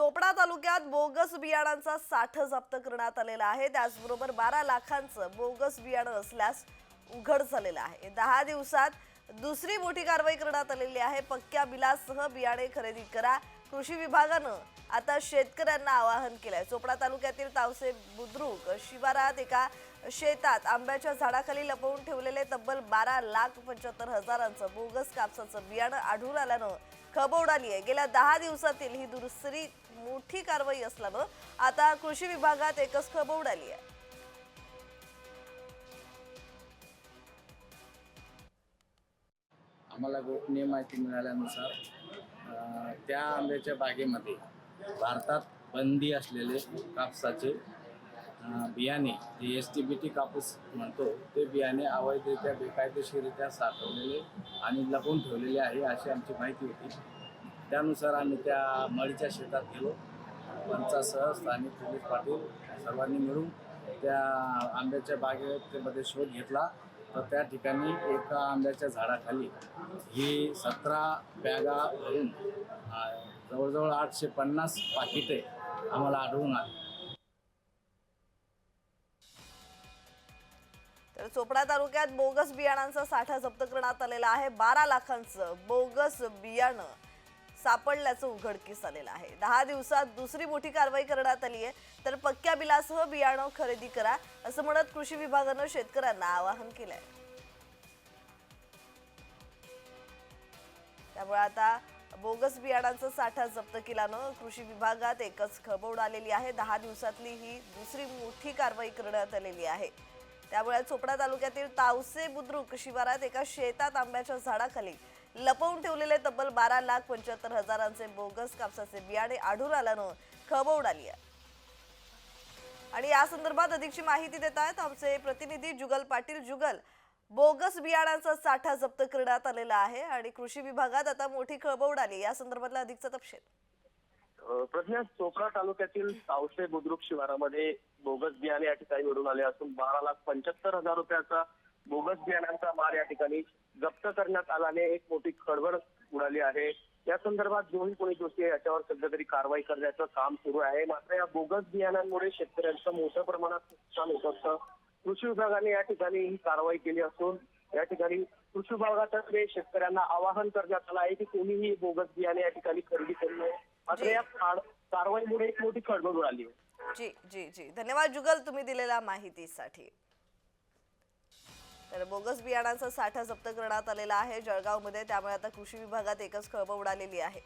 चोपडा तालुक्यात बोगस बियाणांचा साठ जप्त करण्यात आलेला आहे. त्याचबरोबर बारा लाखांचं बोगस बियाणं असल्यास उघड झालेलं आहे. दहा दिवसात दुसरी मोठी कारवाई करण्यात आलेली आहे. पक्क्या बिलासह बियाणे खरेदी करा. कृषी विभागानं आता शेतकऱ्यांना आवाहन केलंय. चोपडा तालुक्यातील तावसे बुद्रुक शिवारात एका शेतात आंब्याच्या झाडाखाली लपवून ठेवलेले तब्बल बारा लाख पंच्याहत्तर हजारांचं बोगस कापसाचं बियाणं आढळून आल्यानं खब उडाली आहे. गेल्या दहा दिवसातील ही दुसरी मोठी कारवाई असल्यानं आता कृषी विभागात एकच खब उडाली आहे. आम्हाला गोपनीय माहिती मिळाल्यानुसार त्या आंब्याच्या बागेमध्ये भारतात बंदी असलेले कापसाचे बियाणे जे एस टी बी टी कापूस म्हणतो ते बियाणे अवैधरित्या बेकायदेशीररित्या साठवलेले आणि लपवून ठेवलेले आहे अशी आमची माहिती होती. त्यानुसार आम्ही त्या मळीच्या शेतात गेलो. पंचासह स्थानिक पोलीस पाटील सर्वांनी मिळून त्या आंब्याच्या बागेमध्ये शोध घेतला. तर त्या ठिकाणी एका आंब्याच्या झाडाखाली ही सतरा बॅगा भरून जवळजवळ आठशे पन्नास पाकिटे आम्हाला आढळून आली. तर चोपडा तालुक्यात बोगस बियाणांचा साठा जप्त करण्यात आलेला आहे. बारा लाखांचं बोगस बियाणं. सापडल्याचं उघडकीस आलेलं आहे. दहा दिवसात दुसरी मोठी कारवाई करण्यात आली आहे. तर पक्क्या बिलासह बियाणं खरेदी करा असं म्हणत कृषी विभागानं शेतकऱ्यांना आवाहन केलंय. त्यामुळे आता बोगस बियाणांचा साठा जप्त केल्यानं कृषी विभागात एकच खळबळ आलेली आहे. दहा दिवसातली ही दुसरी मोठी कारवाई करण्यात आलेली आहे. त्यामुळे चोपडा तालुक्यातील तावसे बुद्रुक शिवारात एका शेतात आंब्याच्या झाडाखाली लपवून ठेवलेले तब्बल बारा लाख पंच्याहत्तर हजारांचे बोगस कापसाचे बियाणे आढळून आल्यानं खळबळ उडाली आहे. आणि या संदर्भात अधिकची माहिती देत आहेत आमचे प्रतिनिधी जुगल पाटील. जुगल बोगस बियाणांचा साठा जप्त करण्यात आलेला आहे आणि कृषी विभागात आता मोठी खळबळ उडाली. या संदर्भातला अधिकचा तपशील. प्रज्ञा चोपडा तालुक्यातील सावसे बुद्रुक शिवारामध्ये बोगस बियाणे या ठिकाणी मिळून आले असून बारा लाख पंच्याहत्तर हजार रुपयाचा बोगस बियाण्यांचा माल या ठिकाणी जप्त करण्यात आल्याने एक मोठी खळबळ उडाली आहे. या संदर्भात जोही कोणी दोषी आहे याच्यावर सध्या तरी कारवाई करण्याचं काम सुरू आहे. मात्र या बोगस बियाण्यांमुळे शेतकऱ्यांचं मोठ्या प्रमाणात नुकसान होत असतं. कृषी विभागाने या ठिकाणी ही कारवाई केली असून या ठिकाणी कृषी विभागातर्फे शेतकऱ्यांना आवाहन करण्यात आलं आहे की कोणीही बोगस बियाणे या ठिकाणी खरेदी करू नये. मात्र. या कार- कारवाईमुळे एक मोठी खळबळ उडाली जी जी जी. धन्यवाद जुगल तुम्ही दिलेल्या माहितीसाठी. तर बोगस बियाणांचा साठा जप्त करण्यात आलेला आहे जळगावमध्ये. त्यामुळे आता कृषी विभागात एकच खळबळ उडालेली आहे.